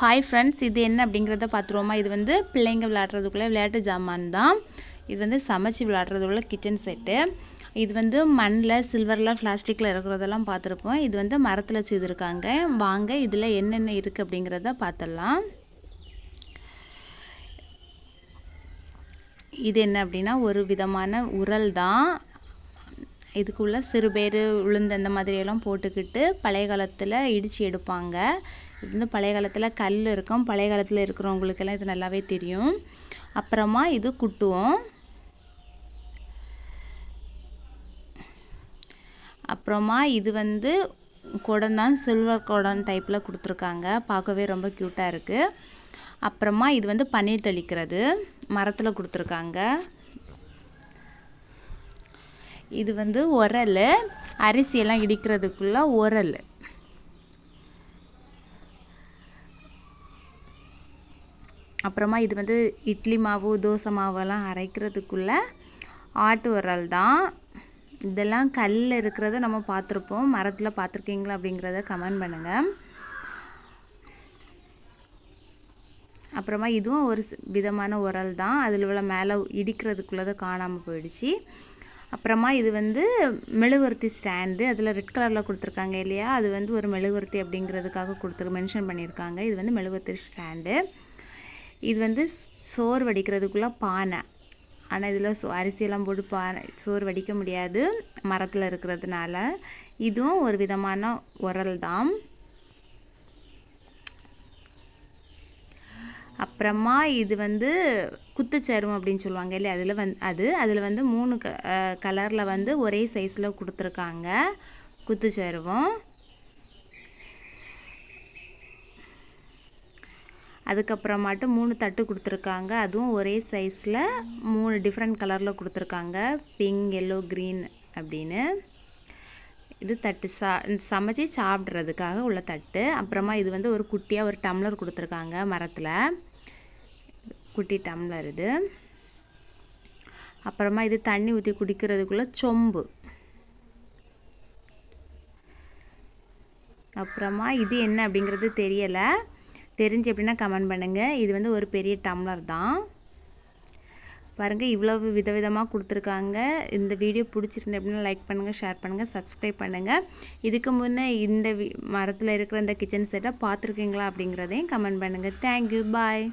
Hi friends இது என்ன அப்படிங்கிறத பார்த்துருவோமா? இது வந்து பிள்ளைங்க விளையாடுறதுக்குள்ளே விளையாட்டு ஜாமான் தான். இது வந்து சமைச்சு விளையாடுறதுக்குள்ள கிச்சன் செட்டு இது வந்து மண்ணில் சில்வரில் பிளாஸ்டிக்கில் இருக்கிறதெல்லாம் பார்த்துருப்போம். இது வந்து மரத்தில் செய்திருக்காங்க. வாங்க இதில் என்னென்ன இருக்குது அப்படிங்கிறத பார்த்துடலாம். இது என்ன அப்படின்னா ஒரு விதமான உரல் தான். இதுக்குள்ள சிறுபேறு உளுந்து அந்த மாதிரியெல்லாம் போட்டுக்கிட்டு பழைய காலத்தில் இடித்து எடுப்பாங்க. இது வந்து பழைய காலத்தில் கல் இருக்கும். பழைய காலத்தில் இருக்கிறவங்களுக்கெல்லாம் இது நல்லாவே தெரியும். அப்புறமா இது குட்டுவோம். அப்புறமா இது வந்து குடம் தான் சில்வர் குடம் டைப்பில் கொடுத்துருக்காங்க. பார்க்கவே ரொம்ப க்யூட்டாக இருக்குது அப்புறமா இது வந்து பன்னீர் தெளிக்கிறது. மரத்தில் கொடுத்துருக்காங்க. இது வந்து உரல் அரிசியெல்லாம் இடிக்கிறதுக்குள்ள உரல். அப்புறமா இது வந்து இட்லி மாவு தோசை மாவெல்லாம் அரைக்கிறதுக்குள்ள ஆட்டு உரல் தான். இதெல்லாம் கல்லில் இருக்கிறத நம்ம பார்த்துருப்போம். மரத்தில் பார்த்துருக்கீங்களா அப்படிங்கிறத கமெண்ட் பண்ணுங்கள் அப்புறமா இதுவும் ஒரு விதமான உரல் தான். அதில் உள்ள மேலே இடிக்கிறதுக்குள்ளதை காணாமல் போயிடுச்சு. அப்புறமா இது வந்து மெழுகுவர்த்தி ஸ்டாண்டு. அதில் ரெட் கலரில் கொடுத்துருக்காங்க இல்லையா? அது வந்து ஒரு மெழுகுவர்த்தி அப்படிங்கிறதுக்காக கொடுத்துரு மென்ஷன் பண்ணியிருக்காங்க. இது வந்து மெழுகுவர்த்தி ஸ்டாண்டு. இது வந்து சோறு வடிக்கிறதுக்குள்ள பானை. ஆனால் இதில் சோ அரிசியெல்லாம் போட்டு பானை சோறு வடிக்க முடியாது. மரத்தில் இருக்கிறதுனால. இதுவும் ஒரு விதமான உரல் தான் அப்புறமா இது வந்து குத்துச்சருவம் அப்படின்னு சொல்லுவாங்க இல்லையா? அதில் வந்து அது அதில் வந்து மூணு க கலரில் வந்து ஒரே சைஸில் கொடுத்துருக்காங்க. குத்துச்சருவம் அதுக்கப்புறமாட்டு மூணு தட்டு கொடுத்துருக்காங்க. அதுவும் ஒரே சைஸில் மூணு டிஃப்ரெண்ட் கலரில் கொடுத்துருக்காங்க. பிங்க் எல்லோ க்ரீன் அப்படின்னு. இது தட்டு சா சமைச்சு சாப்பிட்றதுக்காக உள்ள தட்டு. அப்புறமா இது வந்து ஒரு குட்டியாக ஒரு டம்ளர் கொடுத்துருக்காங்க மரத்தில். குட்டி டம்ளர் இது. அப்புறமா இது தண்ணி ஊற்றி குடிக்கிறதுக்குள்ள சொம்பு. அப்புறமா இது என்ன அப்படிங்கிறது தெரியலை. தெரிஞ்சு எப்படின்னா கமெண்ட் பண்ணுங்கள் இது வந்து ஒரு பெரிய டம்ளர் தான். பாருங்கள் இவ்வளவு விதவிதமாக கொடுத்துருக்காங்க. இந்த வீடியோ பிடிச்சிருந்து அப்படின்னா லைக் பண்ணுங்கள் ஷேர் பண்ணுங்கள் சப்ஸ்கிரைப் பண்ணுங்கள் இதுக்கு முன்னே இந்த மரத்தில் இருக்கிற இந்த கிச்சன் செட்டை பார்த்துருக்கீங்களா அப்படிங்கிறதையும் கமெண்ட் பண்ணுங்கள் தேங்க்யூ பாய்